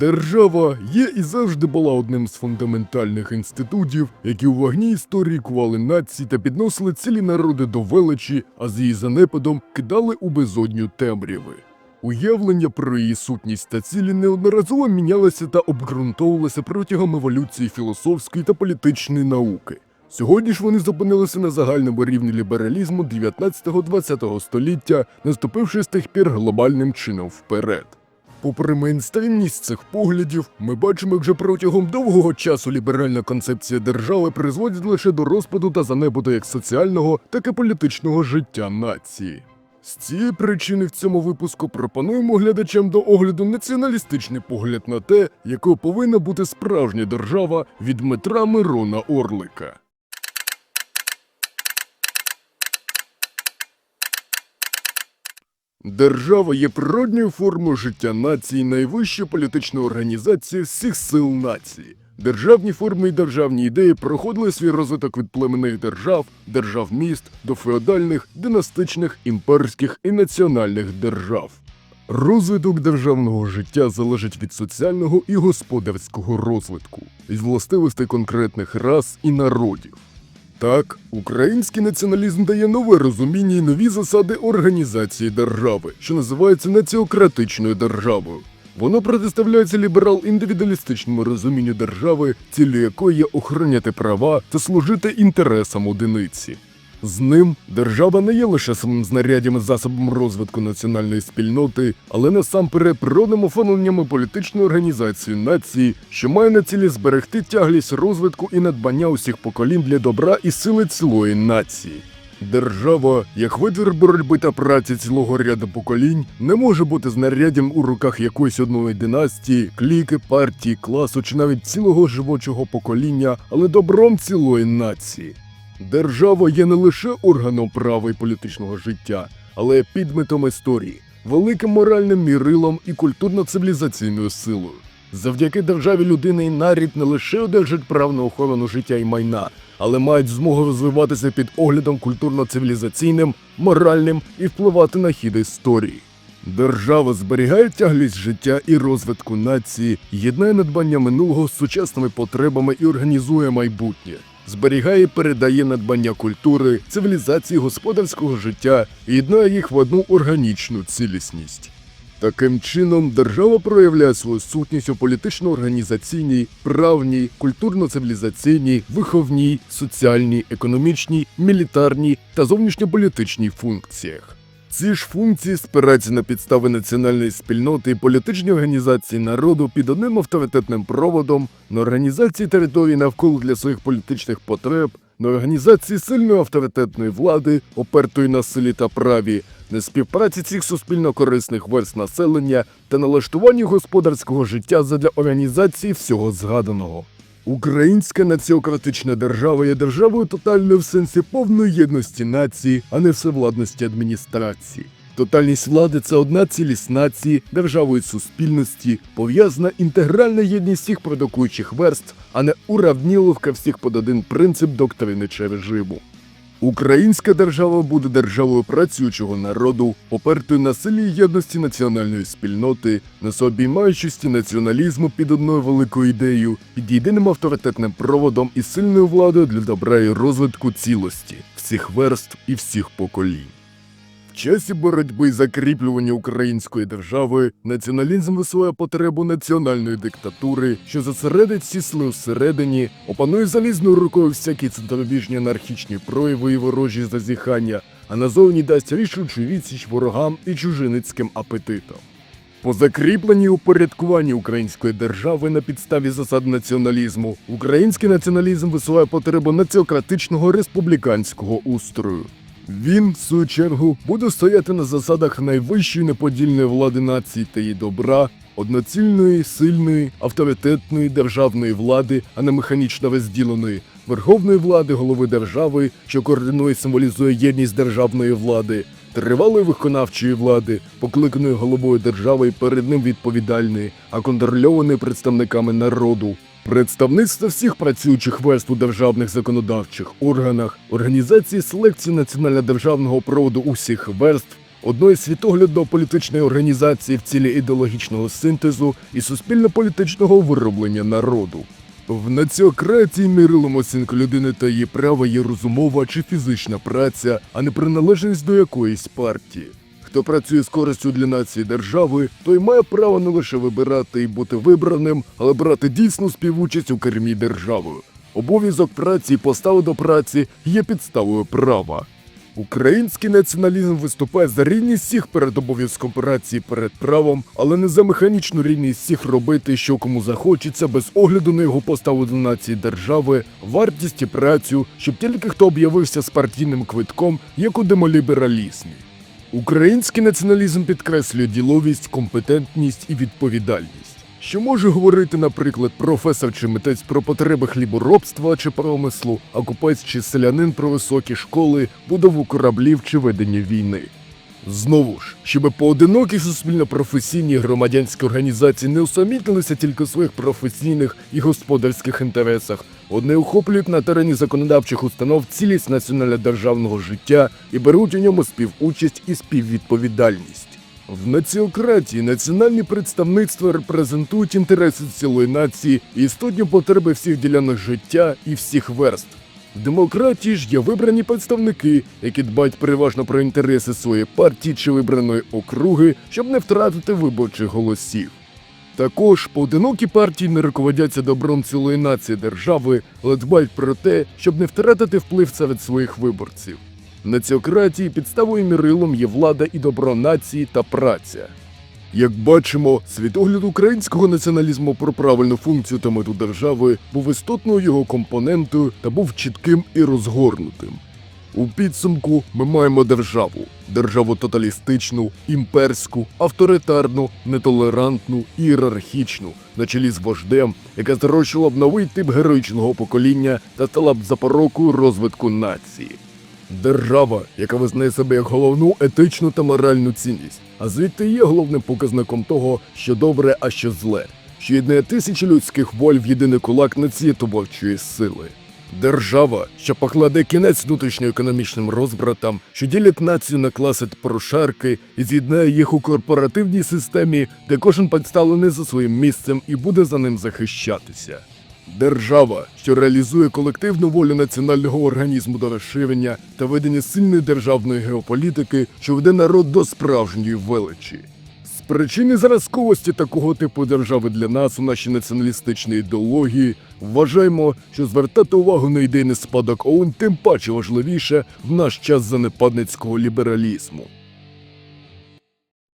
Держава є і завжди була одним з фундаментальних інститутів, які у вогні історії кували нації та підносили цілі народи до величі, а з її занепадом кидали у безодню темряви. Уявлення про її сутність та цілі неодноразово мінялися та обґрунтовувалися протягом еволюції філософської та політичної науки. Сьогодні ж вони зупинилися на загальному рівні лібералізму 19-20 століття, наступивши з тих пір глобальним чином вперед. Попри мейнстрімність цих поглядів, ми бачимо, як вже протягом довгого часу ліберальна концепція держави призводить лише до розпаду та занепаду як соціального, так і політичного життя нації. З цієї причини в цьому випуску пропонуємо глядачам до огляду націоналістичний погляд на те, якою повинна бути справжня держава від Дмитра Мирона Орлика. Держава є природньою формою життя нації, найвищою політичною організацією всіх сил нації. Державні форми і державні ідеї проходили свій розвиток від племенних держав, держав міст до феодальних, династичних, імперських і національних держав. Розвиток державного життя залежить від соціального і господарського розвитку, від властивостей конкретних рас і народів. Так, український націоналізм дає нове розуміння і нові засади організації держави, що називається націократичною державою. Воно протиставляється ліберал-індивідуалістичному розумінню держави, ціллю якої є охороняти права та служити інтересам одиниці. З ним держава не є лише самим знаряддям і засобом розвитку національної спільноти, але насамперед природним оформленням політичної організації нації, що має на цілі зберегти тяглість розвитку і надбання усіх поколінь для добра і сили цілої нації. Держава, як витвір боротьби та праці цілого ряду поколінь, не може бути знаряддям у руках якоїсь одної династії, кліки, партії, класу чи навіть цілого живочого покоління, але добром цілої нації. Держава є не лише органом права і політичного життя, але підметом історії, великим моральним мірилом і культурно-цивілізаційною силою. Завдяки державі людина і нарід не лише одержать прав на охорону життя і майна, але мають змогу розвиватися під оглядом культурно-цивілізаційним, моральним і впливати на хід історії. Держава зберігає тяглість життя і розвитку нації, єднає надбання минулого з сучасними потребами і організує майбутнє, зберігає і передає надбання культури, цивілізації господарського життя і єднає їх в одну органічну цілісність. Таким чином, держава проявляє свою сутність у політично-організаційній, правній, культурно-цивілізаційній, виховній, соціальній, економічній, мілітарній та зовнішньополітичній функціях. Ці ж функції спираються на підстави національної спільноти і політичні організації народу під одним авторитетним проводом, на організації території навколо для своїх політичних потреб, на організації сильної авторитетної влади, опертої на силі та праві, на співпраці цих суспільно корисних верст населення та налаштуванні господарського життя задля організації всього згаданого. Українська націократична держава є державою тотальною в сенсі повної єдності нації, а не всевладності адміністрації. Тотальність влади це одна цілість нації, державою суспільності, пов'язана інтегральна єдність всіх продукуючих верств, а не уравніловка всіх под один принцип доктрини чи режиму. Українська держава буде державою працюючого народу, опертою на силі єдності національної спільноти, на сообіймаючості націоналізму під одною великою ідеєю, під єдиним авторитетним проводом і сильною владою для добра і розвитку цілості всіх верств і всіх поколінь. Часі боротьби і закріплювання української держави націоналізм висуває потребу національної диктатури, що зосередить всі сили всередині, опанує залізною рукою всякі центробіжні анархічні прояви і ворожі зазіхання, а назовні дасть рішучу відсіч ворогам і чужиницьким апетитам. По закріпленні упорядкуванні української держави на підставі засад націоналізму, український націоналізм висуває потребу націократичного республіканського устрою. Він, в свою чергу, буде стояти на засадах найвищої неподільної влади нації та її добра, одноцільної, сильної, авторитетної державної влади, а не механічно розділеної, верховної влади голови держави, що координує і символізує єдність державної влади, тривалої виконавчої влади, покликаної головою держави і перед ним відповідальної, а контрольованої представниками народу. Представництво всіх працюючих верств у державних законодавчих органах, організації селекції національно-державного проводу усіх верств, одної світоглядно-політичної організації в цілі ідеологічного синтезу і суспільно-політичного вироблення народу. В націократії мірилом оцінку людини та її права є розумова чи фізична праця, а не приналежність до якоїсь партії. Хто працює з користю для нації держави, той має право не лише вибирати і бути вибраним, але брати дійсну співучасть у кермі державою. Обов'язок праці і постави до праці є підставою права. Український націоналізм виступає за рівність всіх перед обов'язком праці перед правом, але не за механічну рівність всіх робити, що кому захочеться, без огляду на його поставу до нації держави, вартість і працю, щоб тільки хто об'явився з партійним квитком, як у демолібералізмі. Український націоналізм підкреслює діловість, компетентність і відповідальність. Що може говорити, наприклад, професор чи митець про потреби хліборобства чи промислу, а купець чи селянин про високі школи, будову кораблів чи ведення війни. Знову ж, щоб поодинокі суспільно-професійні громадянські організації не усамітнилися тільки в своїх професійних і господарських інтересах, одне охоплюють на терені законодавчих установ цілість національно-державного життя і беруть у ньому співучасть і співвідповідальність. В націократії національні представництва репрезентують інтереси цілої нації і істотні потреби всіх ділянок життя і всіх верств. В демократії ж є вибрані представники, які дбають переважно про інтереси своєї партії чи вибраної округи, щоб не втратити виборчих голосів. Також поодинокі партії не руководяться добром цілої нації держави, але дбають про те, щоб не втратити вплив серед своїх виборців. В націократії підставою мірилом є влада і добро нації та праця. Як бачимо, світогляд українського націоналізму про правильну функцію та мету держави був істотною його компонентою та був чітким і розгорнутим. У підсумку ми маємо державу: державу тоталістичну, імперську, авторитарну, нетолерантну, ієрархічну, на чолі з вождем, яка зрощувала б новий тип героїчного покоління та стала б запорокою розвитку нації. Держава, яка визнає себе як головну етичну та моральну цінність, а звідти є головним показником того, що добре, а що зле, що єднає тисячі людських воль в єдиний кулак націєтувавчої сили. Держава, що покладе кінець внутрішньоекономічним розбратам, що ділять націю на класи прошарки і з'єднає їх у корпоративній системі, де кожен представлений за своїм місцем і буде за ним захищатися. Держава, що реалізує колективну волю національного організму до розширення та ведення сильної державної геополітики, що веде народ до справжньої величі. З причини зразковості такого типу держави для нас у нашій націоналістичній ідеології вважаємо, що звертати увагу на ідейний спадок ОУН тим паче важливіше в наш час занепадницького лібералізму.